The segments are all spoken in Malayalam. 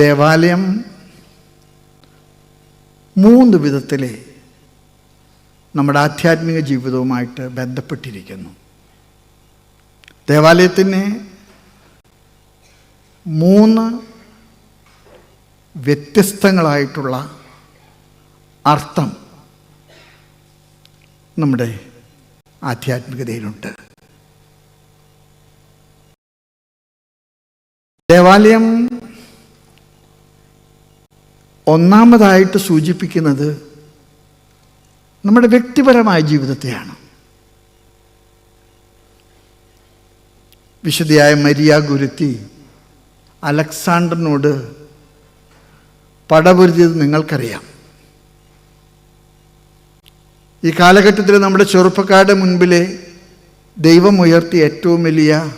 ദേവാലയം മൂന്ന് വിധത്തിൽ നമ്മുടെ ആധ്യാത്മിക ജീവിതവുമായിട്ട് ബന്ധപ്പെട്ടിരിക്കുന്നു. ദേവാലയത്തിന് മൂന്ന് വ്യത്യസ്തങ്ങളായിട്ടുള്ള അർത്ഥം നമ്മുടെ ആധ്യാത്മികതയിലുണ്ട്. ദേവാലയം ഒന്നാമതായിട്ട് സൂചിപ്പിക്കുന്നത് നമ്മുടെ വ്യക്തിപരമായ ജീവിതത്തെയാണ്. വിശുദ്ധയായ മരിയ ഗുരുത്തി അലക്സാണ്ടറിനോട് പടപൊരുതിയത് നിങ്ങൾക്കറിയാം. ഈ കാലഘട്ടത്തിൽ നമ്മുടെ ചെറുപ്പക്കാരുടെ മുൻപിലെ ദൈവം ഉയർത്തിയ ഏറ്റവും വലിയ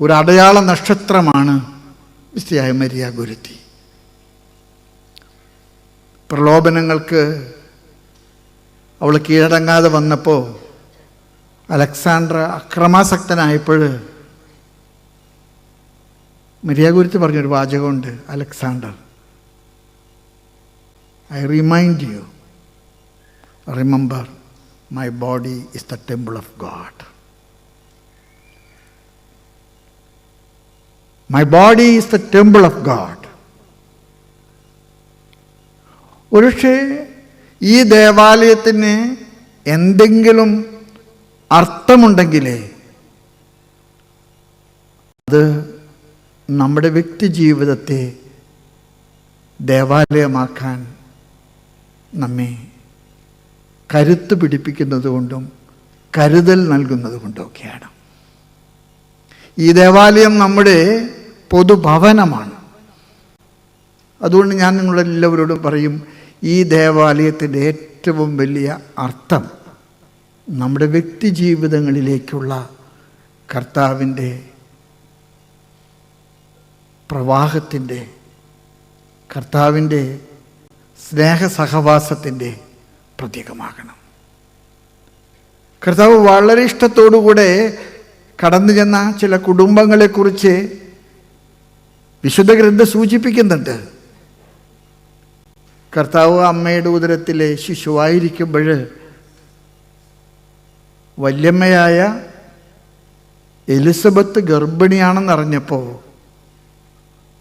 ഒരു അടയാള നക്ഷത്രമാണ് വിശുദ്ധയായ മരിയ ഗുരുത്തി. പ്രലോഭനങ്ങൾക്ക് അവൾ കീഴടങ്ങാതെ വന്നപ്പോൾ അലക്സാണ്ടർ അക്രമാസക്തനായപ്പോൾ മര്യാദകുരുത്ത് പറഞ്ഞൊരു വാചകമുണ്ട് Alexander. I remind you remember my body is the temple of God my body is the temple of God ഒരുപക്ഷെ ഈ ദേവാലയത്തിന് എന്തെങ്കിലും അർത്ഥമുണ്ടെങ്കിലേ അത് നമ്മുടെ വ്യക്തി ജീവിതത്തെ ദേവാലയമാക്കാൻ നമ്മെ കരുത്ത് പിടിപ്പിക്കുന്നത് കൊണ്ടും കരുതൽ നൽകുന്നത് കൊണ്ടുമൊക്കെയാണ് ഈ ദേവാലയം നമ്മുടെ പൊതുഭവനമാണ്. അതുകൊണ്ട് ഞാൻ നിങ്ങളെല്ലാവരോടും പറയും ഈ ദേവാലയത്തിന്റെ ഏറ്റവും വലിയ അർത്ഥം നമ്മുടെ വ്യക്തി ജീവിതങ്ങളിലേക്കുള്ള കർത്താവിന്റെ പ്രവാഹത്തിന്റെ കർത്താവിന്റെ സ്നേഹസഹവാസത്തിന്റെ പ്രതീകമാകണം. കർത്താവ് വളരെ ഇഷ്ടത്തോടുകൂടെ കടന്നു ചെന്ന ചില കുടുംബങ്ങളെക്കുറിച്ച് വിശുദ്ധ ഗ്രന്ഥം സൂചിപ്പിക്കുന്നുണ്ട്. കർത്താവ് അമ്മയുടെ ഉദരത്തിലെ ശിശുവായിരിക്കുമ്പോൾ വല്യമ്മയായ എലിസബത്ത് ഗർഭിണിയാണെന്നറിഞ്ഞപ്പോൾ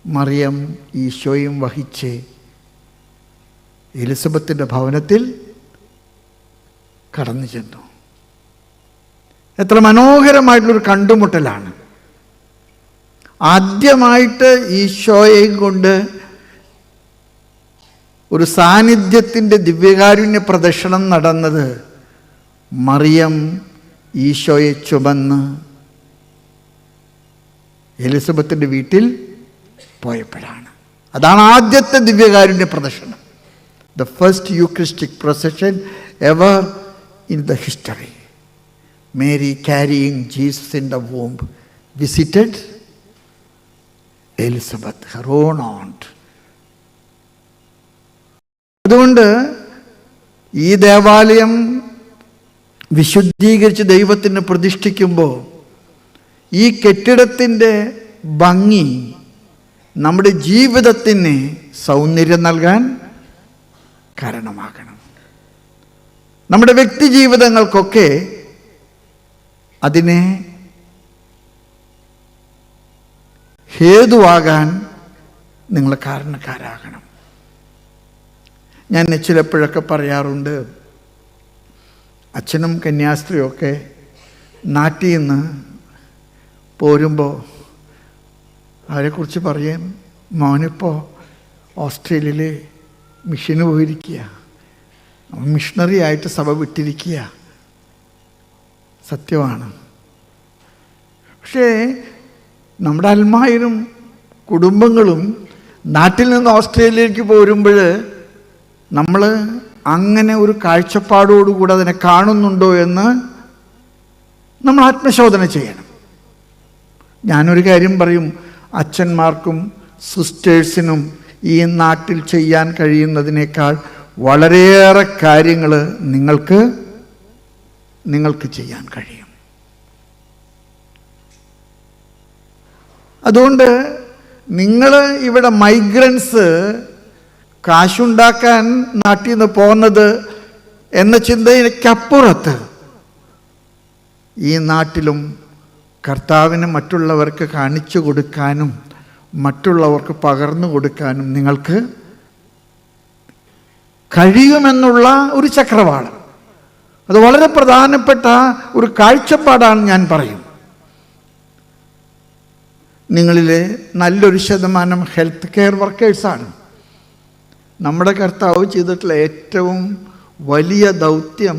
മറിയം ഈശോയും വഹിച്ച് എലിസബത്തിന്റെ ഭവനത്തിൽ കടന്നു ചെന്നു. എത്ര മനോഹരമായിട്ടുള്ളൊരു കണ്ടുമുട്ടലാണ്. ആദ്യമായിട്ട് ഈശോയെയും കൊണ്ട് ഒരു സാന്നിധ്യത്തിന്റെ ദിവ്യകാരുണ്യ പ്രദക്ഷിണം നടന്നത് മറിയം ഈശോയെ ചുമന്ന് എലിസബത്തിന്റെ വീട്ടിൽ പോയപ്പോഴാണ്. അതാണ് ആദ്യത്തെ ദിവ്യകാരുണ്യ പ്രദർശനം the first Eucharistic procession ever in the history Mary carrying Jesus in the womb visited Elizabeth aunt അതുകൊണ്ട് ഈ ദേവാലയം വിശുദ്ധീകരിച്ച് ദൈവത്തിന് പ്രതിഷ്ഠിക്കുമ്പോൾ ഈ കെട്ടിടത്തിന്റെ ഭംഗി നമ്മുടെ ജീവിതത്തിന് സൗന്ദര്യം നൽകാൻ കാരണമാകണം. നമ്മുടെ വ്യക്തി ജീവിതങ്ങൾക്കൊക്കെ അതിനെ ഹേതുവാകാൻ നിങ്ങൾ കാരണക്കാരാകണം. ഞാൻ ചിലപ്പോഴൊക്കെ പറയാറുണ്ട് അച്ഛനും കന്യാസ്ത്രീയൊക്കെ നാട്ടിൽ നിന്ന് പോരുമ്പോൾ അവരെക്കുറിച്ച് പറയും മോനിപ്പോൾ ഓസ്ട്രേലിയയിൽ മിഷന് പോയിരിക്കുക മിഷണറി ആയിട്ട് സഭ വിട്ടിരിക്കുക. സത്യമാണ്. പക്ഷേ നമ്മുടെ അൽമായരും കുടുംബങ്ങളും നാട്ടിൽ നിന്ന് ഓസ്ട്രേലിയയിലേക്ക് പോരുമ്പോൾ നമ്മൾ അങ്ങനെ ഒരു കാഴ്ചപ്പാടോടുകൂടെ അതിനെ കാണുന്നുണ്ടോ എന്ന് നമ്മൾ ആത്മശോധന ചെയ്യണം. ഞാനൊരു കാര്യം പറയും അച്ഛന്മാർക്കും സിസ്റ്റേഴ്സിനും ഈ നാട്ടിൽ ചെയ്യാൻ കഴിയുന്നതിനേക്കാൾ വളരെയേറെ കാര്യങ്ങൾ നിങ്ങൾക്ക് നിങ്ങൾക്ക് ചെയ്യാൻ കഴിയും. അതുകൊണ്ട് നിങ്ങൾ ഇവിടെ മൈഗ്രൻസ് കാശുണ്ടാക്കാൻ നാട്ടിൽ നിന്ന് പോകുന്നത് എന്ന ചിന്തയ്ക്കപ്പുറത്ത് ഈ നാട്ടിലും കർത്താവിന് മറ്റുള്ളവർക്ക് കാണിച്ചു കൊടുക്കാനും മറ്റുള്ളവർക്ക് പകർന്നു കൊടുക്കാനും നിങ്ങൾക്ക് കഴിയുമെന്നുള്ള ഒരു ചക്രവാളം അത് വളരെ പ്രധാനപ്പെട്ട ഒരു കാഴ്ചപ്പാടാണ് ഞാൻ പറയും. നിങ്ങളിലെ നല്ലൊരു ശതമാനം ഹെൽത്ത് കെയർ വർക്കേഴ്സാണ്. നമ്മുടെ കർത്താവ് ചെയ്തിട്ടുള്ള ഏറ്റവും വലിയ ദൗത്യം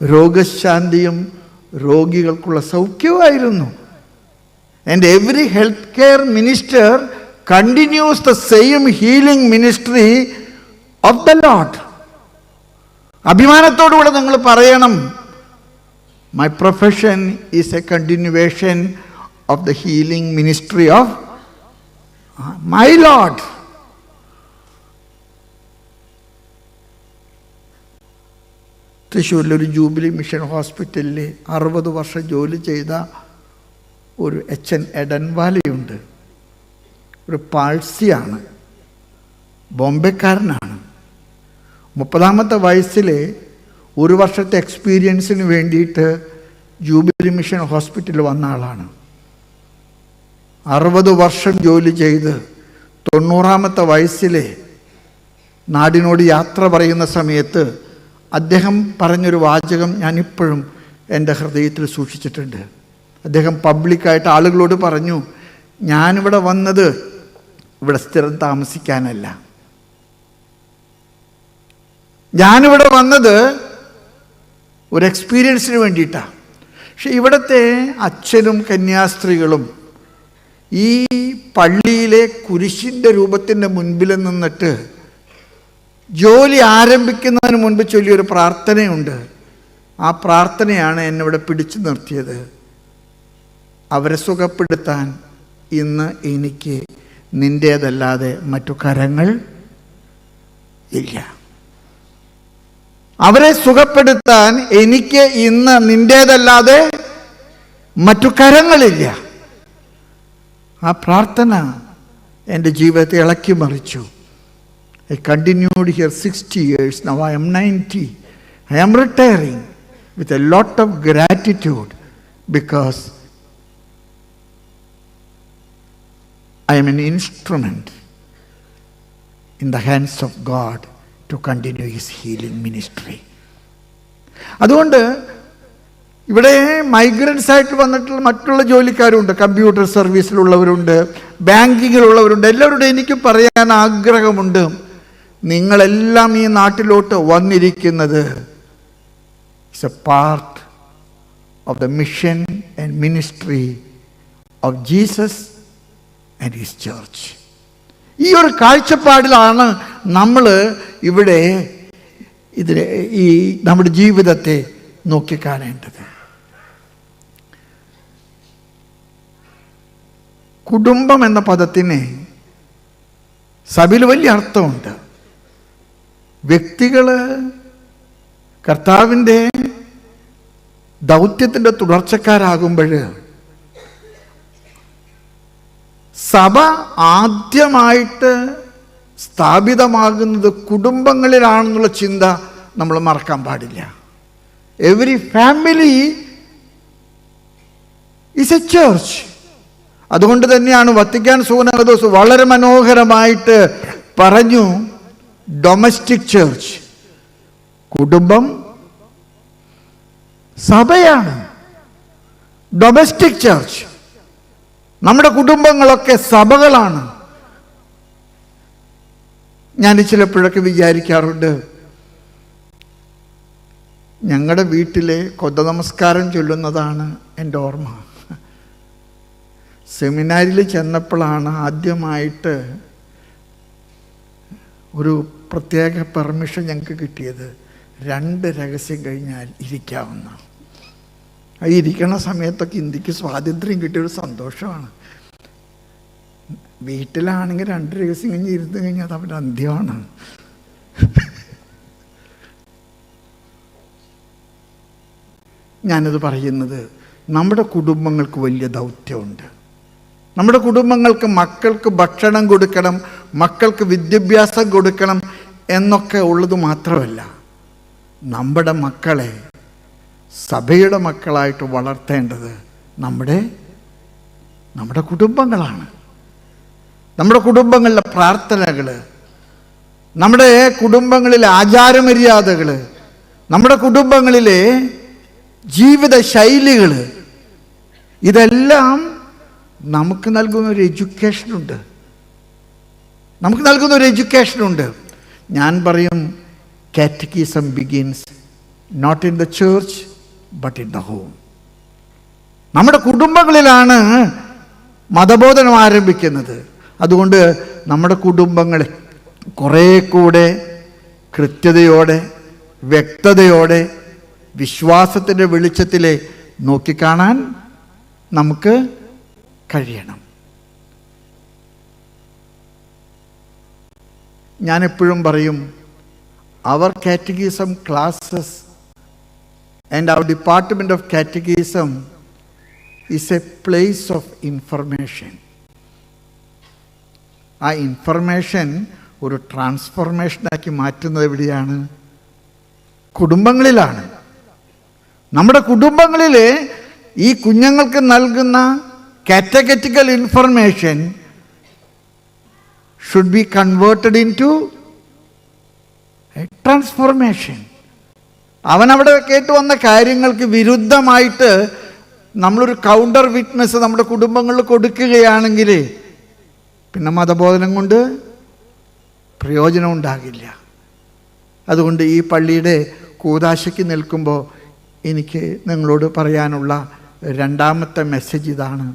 രോഗശാന്തിയും രോഗികൾക്കുള്ള സൗഖ്യവുമായിരുന്നു and every health care minister continues the same healing ministry of the Lord അഭിമാനത്തോടുകൂടെ നിങ്ങൾ പറയണം my profession is a continuation of the healing ministry of my Lord തൃശ്ശൂരിലൊരു jubilee mission ഹോസ്പിറ്റലിൽ അറുപത് വർഷം ജോലി ചെയ്ത ഒരു എച്ച് എൻ എഡൻവാലയുണ്ട് ഒരു പാഴ്സിയാണ്. ബോംബെക്കാരനാണ്. മുപ്പതാമത്തെ വയസ്സിൽ ഒരു വർഷത്തെ എക്സ്പീരിയൻസിന് വേണ്ടിയിട്ട് ജൂബിലി മിഷൻ ഹോസ്പിറ്റലിൽ വന്ന ആളാണ്. അറുപത് വർഷം ജോലി ചെയ്ത് തൊണ്ണൂറാമത്തെ വയസ്സിൽ നാടിനോട് യാത്ര പറയുന്ന സമയത്ത് അദ്ദേഹം പറഞ്ഞൊരു വാചകം ഞാനിപ്പോഴും എന്റെ ഹൃദയത്തിൽ സൂക്ഷിച്ചിട്ടുണ്ട്. അദ്ദേഹം പബ്ലിക്കായിട്ട് ആളുകളോട് പറഞ്ഞു ഞാനിവിടെ വന്നത് ഇവിടെ സ്ഥിരം താമസിക്കാനല്ല. ഞാനിവിടെ വന്നത് ഒരു എക്സ്പീരിയൻസിന് വേണ്ടിയിട്ടാണ് പക്ഷെ ഇവിടുത്തെ അച്ഛനും കന്യാസ്ത്രീകളും ഈ പള്ളിയിലെ കുരിശിന്റെ രൂപത്തിന്റെ മുൻപിൽ നിന്നിട്ട് ജോലി ആരംഭിക്കുന്നതിന് മുൻപ് ചൊല്ലിയൊരു പ്രാർത്ഥനയുണ്ട്. ആ പ്രാർത്ഥനയാണ് എന്നെ ഇവിടെ പിടിച്ചു നിർത്തിയത്. അവരെ സുഖപ്പെടുത്താൻ ഇന്ന് എനിക്ക് നിന്റേതല്ലാതെ മറ്റു കരങ്ങൾ ഇല്ല. അവരെ സുഖപ്പെടുത്താൻ എനിക്ക് ഇന്ന് നിന്റേതല്ലാതെ മറ്റു കരങ്ങളില്ല. ആ പ്രാർത്ഥന എന്റെ ജീവിതത്തെ ഇളക്കി മറിച്ചു. I continued here sixty years now I'm ninety I'm retiring with a lot of gratitude because I'm an instrument in the hands of God to continue his healing ministry അതുകൊണ്ട് ഇവിടെ മൈഗ്രൻസ് ആയിട്ട് വന്നിട്ടുള്ള മറ്റുള്ള ജോലിക്കാരുണ്ട്. കമ്പ്യൂട്ടർ സർവീസിലുള്ളവരുണ്ട് ബാങ്കിങ്ങിലുള്ളവരുണ്ട് എല്ലാവരുടെയും എനിക്ക് പറയാൻ ആഗ്രഹമുണ്ട്. നിങ്ങളെല്ലാം ഈ നാട്ടിലോട്ട് വന്നിരിക്കുന്നത് it's a part of the mission and ministry of Jesus and his church ഈ ഒരു കാഴ്ചപ്പാടിലാണ് നമ്മൾ ഇവിടെ ഇതിനെ ഈ നമ്മുടെ ജീവിതത്തെ നോക്കിക്കാണേണ്ടത്. കുടുംബം എന്ന പദത്തിന് സഭയിൽ വലിയ അർത്ഥമുണ്ട്. വ്യക്തികൾ കർത്താവിന്റെ ദൗത്യത്തിന്റെ തുടർച്ചക്കാരാകുമ്പോൾ സഭ ആദ്യമായിട്ട് സ്ഥാപിതമാകുന്നത് കുടുംബങ്ങളിലാണെന്നുള്ള ചിന്ത നമ്മൾ മറക്കാൻ പാടില്ല. Every family is a church അതുകൊണ്ട് തന്നെയാണ് വത്തിക്കാൻ സൂനകദോസ് വളരെ മനോഹരമായിട്ട് പറഞ്ഞു ഡൊമസ്റ്റിക് ചേർച്ച് കുടുംബം സഭയാണ്. ഡൊമസ്റ്റിക് ചേർച്ച് നമ്മുടെ കുടുംബങ്ങളൊക്കെ സഭകളാണ്. ഞാൻ ചിലപ്പോഴൊക്കെ വിചാരിക്കാറുണ്ട് ഞങ്ങളുടെ വീട്ടിലെ കൊത നമസ്കാരം ചൊല്ലുന്നതാണ് എന്റെ ഓർമ്മ. സെമിനാരിൽ ചെന്നപ്പോഴാണ് ആദ്യമായിട്ട് ഒരു പ്രത്യേക പെർമിഷൻ ഞങ്ങൾക്ക് കിട്ടിയത് രണ്ട് രഹസ്യം കഴിഞ്ഞാൽ ഇരിക്കാവുന്ന. ആ ഇരിക്കണ സമയത്തൊക്കെ ഇന്ത്യയ്ക്ക് സ്വാതന്ത്ര്യം കിട്ടിയൊരു സന്തോഷമാണ്. വീട്ടിലാണെങ്കിൽ രണ്ട് രഹസ്യം കഴിഞ്ഞ് ഇരുന്ന് കഴിഞ്ഞാൽ അത് അവന്റെ അന്ത്യമാണ്. ഞാനത് പറയുന്നത് നമ്മുടെ കുടുംബങ്ങൾക്ക് വലിയ ദൗത്യമുണ്ട്. നമ്മുടെ കുടുംബങ്ങൾക്ക് മക്കൾക്ക് ഭക്ഷണം കൊടുക്കണം മക്കൾക്ക് വിദ്യാഭ്യാസം കൊടുക്കണം എന്നൊക്കെ ഉള്ളത് മാത്രമല്ല നമ്മുടെ മക്കളെ സഭയുടെ മക്കളായിട്ട് വളർത്തേണ്ടത് നമ്മുടെ നമ്മുടെ കുടുംബങ്ങളാണ്. നമ്മുടെ കുടുംബങ്ങളിലെ പ്രാർത്ഥനകൾ നമ്മുടെ കുടുംബങ്ങളിലെ ആചാരമര്യാദകൾ നമ്മുടെ കുടുംബങ്ങളിലെ ജീവിത ശൈലികൾ ഇതെല്ലാം നമുക്ക് നൽകുന്ന ഒരു എഡ്യൂക്കേഷനുണ്ട് നമുക്ക് നൽകുന്ന ഒരു എഡ്യൂക്കേഷനുണ്ട് ഞാൻ പറയും catechism begins not in the church but in the home നമ്മുടെ കുടുംബങ്ങളിലാണ് മതബോധനം ആരംഭിക്കുന്നത്. അതുകൊണ്ട് നമ്മുടെ കുടുംബങ്ങളെ കുറേ കൂടെ കൃത്യതയോടെ വ്യക്തതയോടെ വിശ്വാസത്തിന്റെ വെളിച്ചത്തിലെ നോക്കിക്കാണാൻ നമുക്ക് കഴിയണം. ഞാനെപ്പോഴും പറയും our catechism classes and our department of catechism is a place of information ആ ഇൻഫർമേഷൻ ഒരു ട്രാൻസ്ഫോർമേഷനാക്കി മാറ്റുന്നത് എവിടെയാണ്? കുടുംബങ്ങളിലാണ്. നമ്മുടെ കുടുംബങ്ങളിൽ ഈ കുഞ്ഞുങ്ങൾക്ക് നൽകുന്ന catechetical information should be converted into transformation അവൻ അവിടെ കേട്ട് വന്ന കാര്യങ്ങൾക്ക് വിരുദ്ധമായിട്ട് നമ്മളൊരു കൗണ്ടർ വിറ്റ്നസ് നമ്മുടെ കുടുംബങ്ങളിൽ കൊടുക്കുകയാണെങ്കിൽ പിന്നെ മതബോധനം കൊണ്ട് പ്രയോജനം ഉണ്ടാകില്ല. അതുകൊണ്ട് ഈ പള്ളിയുടെ കൂതാശയ്ക്ക് നിൽക്കുമ്പോൾ എനിക്ക് നിങ്ങളോട് പറയാനുള്ള രണ്ടാമത്തെ മെസ്സേജ് ഇതാണ്.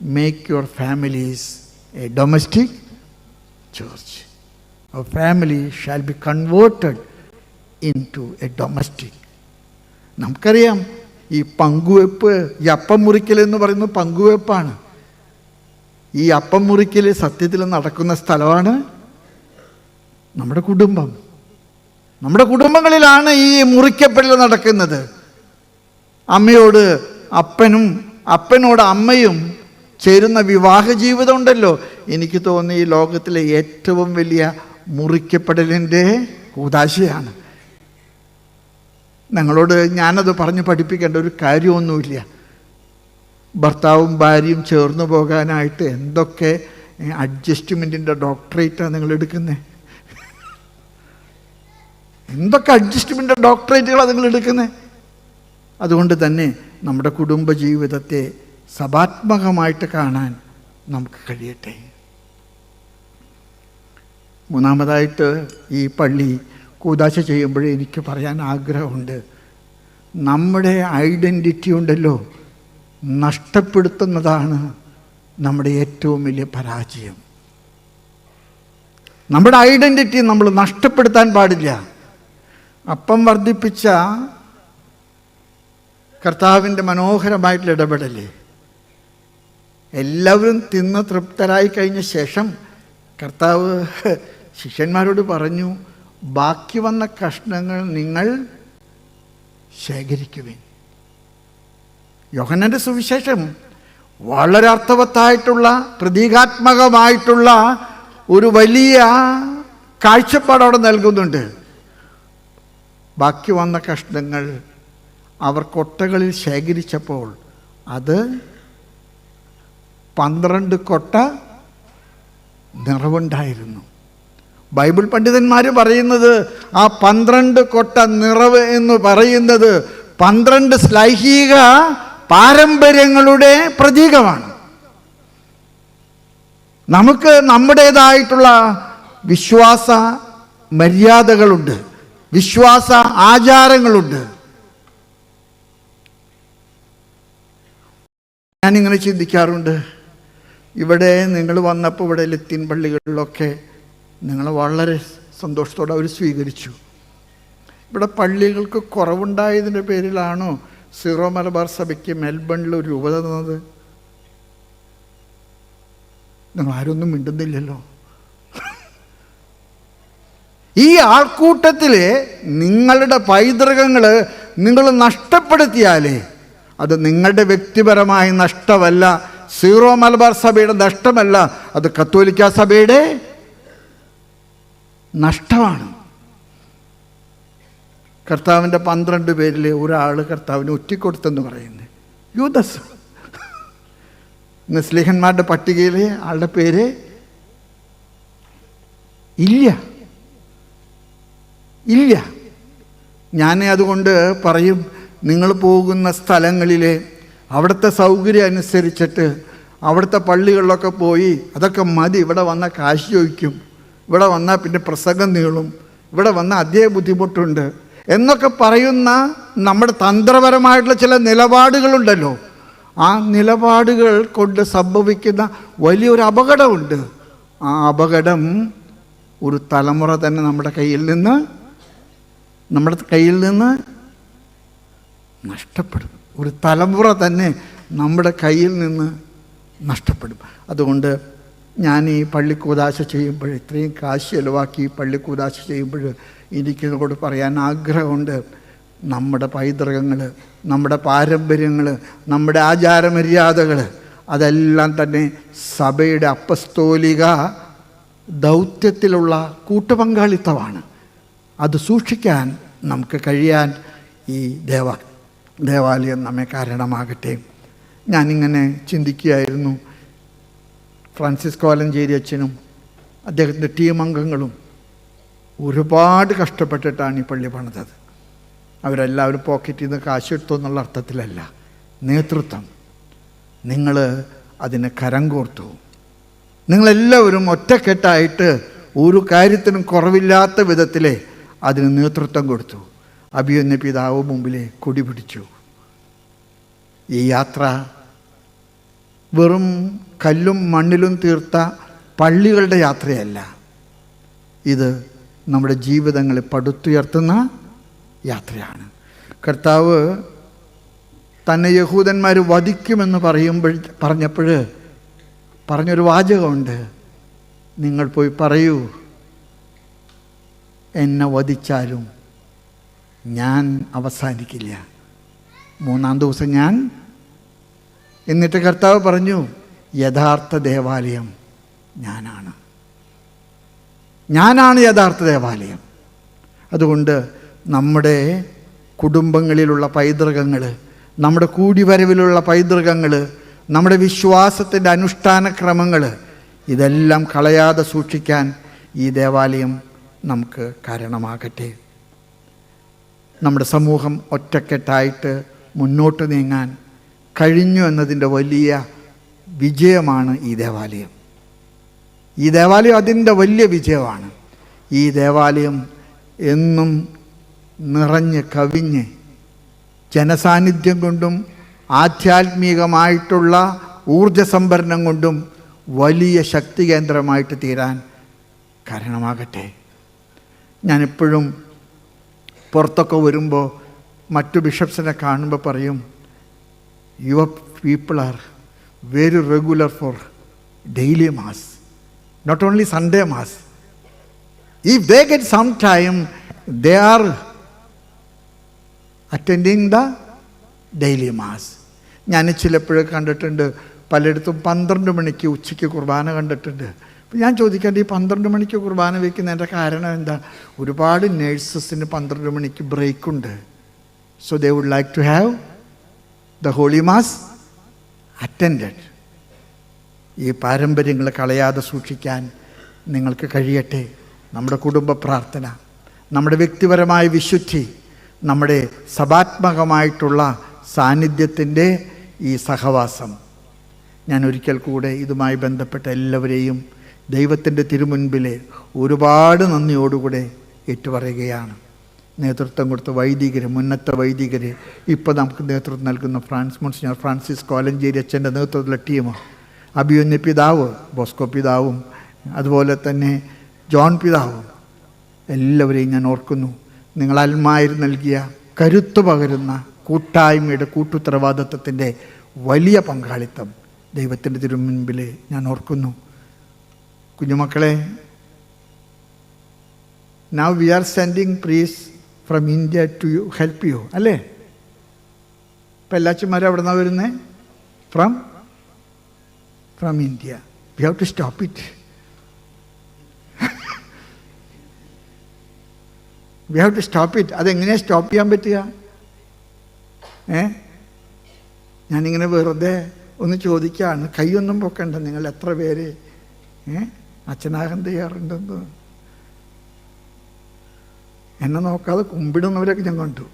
Make your families a domestic church. A family shall be converted into a domestic. നമുക്കറിയാം ഈ പങ്കുവെപ്പ് ഈ അപ്പം മുറിക്കൽ എന്ന് പറയുന്നത് പങ്കുവെപ്പാണ് ഈ അപ്പം മുറിക്കൽ സത്യത്തിൽ നടക്കുന്ന സ്ഥലമാണ് നമ്മുടെ കുടുംബം നമ്മുടെ കുടുംബങ്ങളിലാണ് ഈ മുറിക്കപ്പെടൽ നടക്കുന്നത് അമ്മയോട് അപ്പനും അപ്പനോട് അമ്മയും ചേരുന്ന വിവാഹ ജീവിതം ഉണ്ടല്ലോ. എനിക്ക് തോന്നി ഈ ലോകത്തിലെ ഏറ്റവും വലിയ മുറിക്കപ്പെടലിന്റെ കൂതാശയാണ്. ഞങ്ങളോട് ഞാനത് പറഞ്ഞ് പഠിപ്പിക്കേണ്ട ഒരു കാര്യമൊന്നുമില്ല. ഭർത്താവും ഭാര്യയും ചേർന്നു പോകാനായിട്ട് എന്തൊക്കെ അഡ്ജസ്റ്റ്മെന്റിന്റെ ഡോക്ടറേറ്റാണ് നിങ്ങൾ എടുക്കുന്നത് എന്തൊക്കെ അഡ്ജസ്റ്റ്മെന്റ് ഡോക്ടറേറ്റുകളാണ് നിങ്ങൾ എടുക്കുന്നത് അതുകൊണ്ട് തന്നെ നമ്മുടെ കുടുംബ ജീവിതത്തെ സഭാത്മകമായിട്ട് കാണാൻ നമുക്ക് കഴിയട്ടെ. മൂന്നാമതായിട്ട് ഈ പള്ളി കൂതാശ ചെയ്യുമ്പോഴേ എനിക്ക് പറയാൻ ആഗ്രഹമുണ്ട്. നമ്മുടെ ഐഡന്റിറ്റി ഉണ്ടല്ലോ നഷ്ടപ്പെടുത്തുന്നതാണ് നമ്മുടെ ഏറ്റവും വലിയ പരാജയം. നമ്മുടെ ഐഡന്റിറ്റി നമ്മൾ നഷ്ടപ്പെടുത്താൻ പാടില്ല. അപ്പം വർദ്ധിപ്പിച്ച കർത്താവിന്റെ മനോഹരമായിട്ടുള്ള ഇടപെടലേ എല്ലാവരും തിന്ന് തൃപ്തരായി കഴിഞ്ഞ ശേഷം കർത്താവ് ശിഷ്യന്മാരോട് പറഞ്ഞു ബാക്കി വന്ന കഷ്ണങ്ങൾ നിങ്ങൾ ശേഖരിക്കുവിൻ. യോഹനന്റെ സുവിശേഷം വളരെ അർത്ഥവത്തായിട്ടുള്ള പ്രതീകാത്മകമായിട്ടുള്ള ഒരു വലിയ കാഴ്ചപ്പാട് അവിടെ നൽകുന്നുണ്ട്. ബാക്കി വന്ന കഷ്ണങ്ങൾ അവർ കൊട്ടകളിൽ ശേഖരിച്ചപ്പോൾ അത് പന്ത്രണ്ട് കൊട്ട നിറവുണ്ടായിരുന്നു. ബൈബിൾ പണ്ഡിതന്മാർ പറയുന്നത് ആ പന്ത്രണ്ട് കൊട്ട നിറവ് എന്ന് പറയുന്നത് പന്ത്രണ്ട് ശ്ലൈഹിക പാരമ്പര്യങ്ങളുടെ പ്രതീകമാണ്. നമുക്ക് നമ്മുടേതായിട്ടുള്ള വിശ്വാസ മര്യാദകളുണ്ട് വിശ്വാസ ആചാരങ്ങളുണ്ട്. ഞാനിങ്ങനെ ചിന്തിക്കാറുണ്ട് ഇവിടെ നിങ്ങൾ വന്നപ്പോൾ ഇവിടെ ലത്തീൻ പള്ളികളിലൊക്കെ നിങ്ങൾ വളരെ സന്തോഷത്തോടെ അവർ സ്വീകരിച്ചു. ഇവിടെ പള്ളികൾക്ക് കുറവുണ്ടായതിന്റെ പേരിലാണോ സീറോ മലബാർ സഭയ്ക്ക് മെൽബണിൽ ഒരു രൂപ തന്നത്? നിങ്ങൾ ആരൊന്നും മിണ്ടുന്നില്ലല്ലോ. ഈ ആൾക്കൂട്ടത്തിൽ നിങ്ങളുടെ പൈതൃകങ്ങൾ നിങ്ങൾ നഷ്ടപ്പെടുത്തിയാലേ അത് നിങ്ങളുടെ വ്യക്തിപരമായ നഷ്ടമല്ല സീറോ മലബാർ സഭയുടെ നഷ്ടമല്ല അത് കത്തോലിക്ക സഭയുടെ നഷ്ടമാണ്. കർത്താവിന്റെ പന്ത്രണ്ട് പേരിൽ ഒരാൾ കർത്താവിന് ഒറ്റിക്കൊടുത്തെന്ന് പറയുന്നത് യൂദസ്. ഇന്ന് പട്ടികയിൽ ആളുടെ പേര് ഇല്ല ഇല്ല ഞാൻ അതുകൊണ്ട് പറയും നിങ്ങൾ പോകുന്ന സ്ഥലങ്ങളിലെ അവിടുത്തെ സൗകര്യം അനുസരിച്ചിട്ട് അവിടുത്തെ പള്ളികളിലൊക്കെ പോയി അതൊക്കെ മതി. ഇവിടെ വന്നാൽ കാശ് ചോദിക്കും. ഇവിടെ വന്നാൽ പിന്നെ പ്രസംഗം നീളും. ഇവിടെ വന്നാൽ അതേ ബുദ്ധിമുട്ടുണ്ട്. എന്നൊക്കെ പറയുന്ന നമ്മുടെ തന്ത്രപരമായിട്ടുള്ള ചില നിലപാടുകളുണ്ടല്ലോ. ആ നിലപാടുകൾ കൊണ്ട് സംഭവിക്കുന്ന വലിയൊരു അപകടമുണ്ട്. ആ അപകടം ഒരു തലമുറ തന്നെ നമ്മുടെ കയ്യിൽ നിന്ന് നമ്മുടെ കയ്യിൽ നിന്ന് നഷ്ടപ്പെടും. ഒരു തലമുറ തന്നെ നമ്മുടെ കയ്യിൽ നിന്ന് നഷ്ടപ്പെടും. അതുകൊണ്ട് ഞാൻ ഈ പള്ളിക്കൂതാശ ചെയ്യുമ്പോൾ ഇത്രയും കാശ് ചെലവാക്കി ഈ പള്ളിക്കൂതാശ ചെയ്യുമ്പോൾ എനിക്കിതോട് പറയാൻ ആഗ്രഹമുണ്ട്. നമ്മുടെ പൈതൃകങ്ങൾ നമ്മുടെ പാരമ്പര്യങ്ങൾ നമ്മുടെ ആചാരമര്യാദകൾ അതെല്ലാം തന്നെ സഭയുടെ അപ്പസ്തോലിക ദൗത്യത്തിലുള്ള കൂട്ടുപങ്കാളിത്തമാണ്. അത് സൂക്ഷിക്കാൻ നമുക്ക് കഴിയാൻ ഈ ദേവ ദേവാലയം നമ്മെ കാരണമാകട്ടെ. ഞാനിങ്ങനെ ചിന്തിക്കുകയായിരുന്നു. ഫ്രാൻസിസ് കോലഞ്ചേരി അച്ഛനും അദ്ദേഹത്തിന്റെ ടീം അംഗങ്ങളും ഒരുപാട് കഷ്ടപ്പെട്ടിട്ടാണ് ഈ പള്ളി പണിതത്. അവരെല്ലാവരും പോക്കറ്റിൽ നിന്ന് കാശെടുത്തു എന്നുള്ള അർത്ഥത്തിലല്ല നേതൃത്വം. നിങ്ങൾ അതിന് കരം കോർത്തു. നിങ്ങളെല്ലാവരും ഒറ്റക്കെട്ടായിട്ട് ഒരു കാര്യത്തിനും കുറവില്ലാത്ത വിധത്തിലെ അതിന് നേതൃത്വം കൊടുത്തു. അഭിയന്ന പിതാവ് മുമ്പിലെ കൊടി പിടിച്ചു. ഈ യാത്ര വെറും കല്ലും മണ്ണിലും തീർത്ത പള്ളികളുടെ യാത്രയല്ല. ഇത് നമ്മുടെ ജീവിതങ്ങളെ പടുത്തുയർത്തുന്ന യാത്രയാണ്. കർത്താവ് തന്നെ യഹൂദന്മാർ വധിക്കുമെന്ന് പറയുമ്പോൾ പറഞ്ഞപ്പോൾ പറഞ്ഞൊരു വാചകമുണ്ട്. നിങ്ങൾ പോയി പറയൂ എന്നെ വധിച്ചാലും ഞാൻ അവസാനിക്കില്ല. മൂന്നാം ദിവസം ഞാൻ എന്നിട്ട് കർത്താവ് പറഞ്ഞു യഥാർത്ഥ ദേവാലയം ഞാനാണ്. ഞാനാണ് യഥാർത്ഥ ദേവാലയം. അതുകൊണ്ട് നമ്മുടെ കുടുംബങ്ങളിലുള്ള പൈതൃകങ്ങൾ നമ്മുടെ കൂടിവരവിലുള്ള പൈതൃകങ്ങൾ നമ്മുടെ വിശ്വാസത്തിന്റെ അനുഷ്ഠാന ക്രമങ്ങൾ ഇതെല്ലാം കളയാതെ സൂക്ഷിക്കാൻ ഈ ദേവാലയം നമുക്ക് കാരണമാകട്ടെ. നമ്മുടെ സമൂഹം ഒറ്റക്കെട്ടായിട്ട് മുന്നോട്ട് നീങ്ങാൻ കഴിഞ്ഞു എന്നതിന്റെ വലിയ വിജയമാണ് ഈ ദേവാലയം. ഈ ദേവാലയം അതിന്റെ വലിയ വിജയമാണ്. ഈ ദേവാലയം എന്നും നിറഞ്ഞ് കവിഞ്ഞ് ജനസാന്നിധ്യം കൊണ്ടും ആധ്യാത്മികമായിട്ടുള്ള ഊർജസംഭരണം കൊണ്ടും വലിയ ശക്തി കേന്ദ്രമായിട്ട് തീരാൻ കാരണമാകട്ടെ. ഞാനെപ്പോഴും പുറത്തൊക്കെ വരുമ്പോൾ മറ്റു ബിഷപ്സിനെ കാണുമ്പോൾ പറയും your people are very regular for daily mass not only Sunday mass if they get some time they are attending the daily mass ഞാൻ ചിലപ്പോഴൊക്കെ കണ്ടിട്ടുണ്ട് പലയിടത്തും പന്ത്രണ്ട് മണിക്ക് ഉച്ചയ്ക്ക് കുർബാന കണ്ടിട്ടുണ്ട്. ഞാൻ ചോദിക്കേണ്ട ഈ പന്ത്രണ്ട് മണിക്ക് കുർബാന വയ്ക്കുന്നതിന്റെ കാരണം എന്താ? ഒരുപാട് നേഴ്സസിന് പന്ത്രണ്ട് മണിക്ക് ബ്രേക്കുണ്ട് so they would like to have the holy mass attended ഈ പാരമ്പര്യങ്ങൾ കളയാതെ സൂക്ഷിക്കാൻ നിങ്ങൾക്ക് കഴിയട്ടെ. നമ്മുടെ കുടുംബ പ്രാർത്ഥന നമ്മുടെ വ്യക്തിപരമായ വിശുദ്ധി നമ്മുടെ സഭാത്മകമായിട്ടുള്ള സാന്നിധ്യത്തിന്റെ ഈ സഹവാസം. ഞാൻ ഒരിക്കൽ കൂടെ ഇതുമായി ബന്ധപ്പെട്ട എല്ലാവരെയും ദൈവത്തിന്റെ തിരുമുൻപിലെ ഒരുപാട് നന്ദിയോടുകൂടെ ഏറ്റുപറയുകയാണ്. നേതൃത്വം കൊടുത്ത വൈദികർ മുന്നത്തെ വൈദികർ ഇപ്പോൾ നമുക്ക് നേതൃത്വം നൽകുന്ന ഫ്രാൻസ് മുൻസിഞ്ഞർ ഫ്രാൻസിസ് കോലഞ്ചേരി അച്ഛന്റെ നേതൃത്വത്തിലുള്ള ടീം അഭിയുന്ന പിതാവ് ബോസ്കോ പിതാവും അതുപോലെ തന്നെ ജോൺ പിതാവും എല്ലാവരെയും ഞാൻ ഓർക്കുന്നു. നിങ്ങൾ അൽമായിൽ നൽകിയ കരുത്തു പകരുന്ന കൂട്ടായ്മയുടെ കൂട്ടുത്തരവാദിത്വത്തിന്റെ വലിയ പങ്കാളിത്തം ദൈവത്തിന്റെ തിരുമുൻപിൽ ഞാൻ ഓർക്കുന്നു. കുഞ്ഞുമക്കളെ now we are sending priests from India to you help you അല്ലേ? ഇപ്പം എല്ലാച്ചന്മാരും എവിടെ നിന്നാണ് വരുന്നത് from from India we have to stop it we have to stop it അതെങ്ങനെയാണ് സ്റ്റോപ്പ് ചെയ്യാൻ പറ്റുക? ഏ? ഞാനിങ്ങനെ വെറുതെ ഒന്ന് ചോദിക്കുകയാണ് കൈയൊന്നും പൊക്കണ്ട നിങ്ങൾ എത്ര പേര്? ഏ? അച്ഛനാകാൻ ചെയ്യാറുണ്ടെന്ന് എന്നെ നോക്കാതെ കുമ്പിടുന്നവരൊക്കെ ഞാൻ കണ്ടു.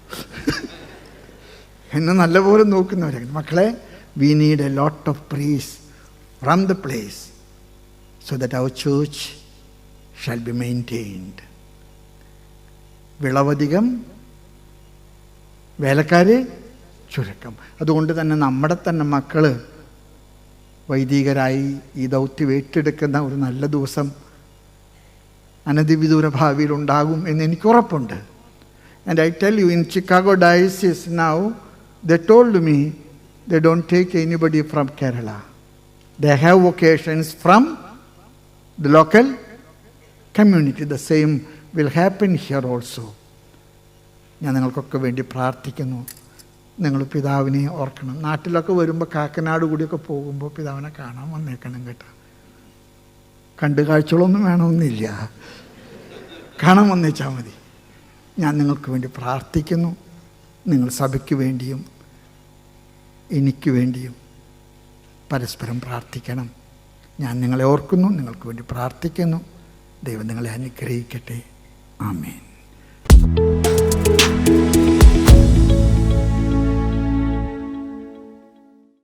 എന്നെ നല്ലപോലെ നോക്കുന്നവരൊക്കെ മക്കളെ we need a lot of priests from the place so that our church shall be maintained വിളവധികം വേലക്കാർ ചുരുക്കം. അതുകൊണ്ട് തന്നെ നമ്മുടെ തന്നെ മക്കൾ വൈദികരായി ഈ ദൗത്യം ഏറ്റെടുക്കുന്ന ഒരു നല്ല ദിവസം അനധിവിദൂര ഭാവിയിൽ ഉണ്ടാകും എന്ന് എനിക്ക് ഉറപ്പുണ്ട്. And I tell you in Chicago diocese now they told me they don't take anybody from Kerala they have vocations from the local community the same will happen here also ഞാൻ നിങ്ങൾക്കൊക്കെ വേണ്ടി പ്രാർത്ഥിക്കുന്നു. നിങ്ങൾ പിതാവിനെ ഓർക്കണം. നാട്ടിലൊക്കെ വരുമ്പോൾ കാക്കനാട് കൂടിയൊക്കെ പോകുമ്പോൾ പിതാവിനെ കാണാൻ വന്നേക്കണം കേട്ടോ. കണ്ടു കാഴ്ചകളൊന്നും വേണമെന്നില്ല കാണാൻ വന്നേച്ചാൽ മതി. ഞാൻ നിങ്ങൾക്ക് വേണ്ടി പ്രാർത്ഥിക്കുന്നു. നിങ്ങൾ സഭയ്ക്ക് വേണ്ടിയും എനിക്ക് വേണ്ടിയും പരസ്പരം പ്രാർത്ഥിക്കണം. ഞാൻ നിങ്ങളെ ഓർക്കുന്നു നിങ്ങൾക്ക് വേണ്ടി പ്രാർത്ഥിക്കുന്നു. ദൈവം നിങ്ങളെ അനുഗ്രഹിക്കട്ടെ. ആമേൻ.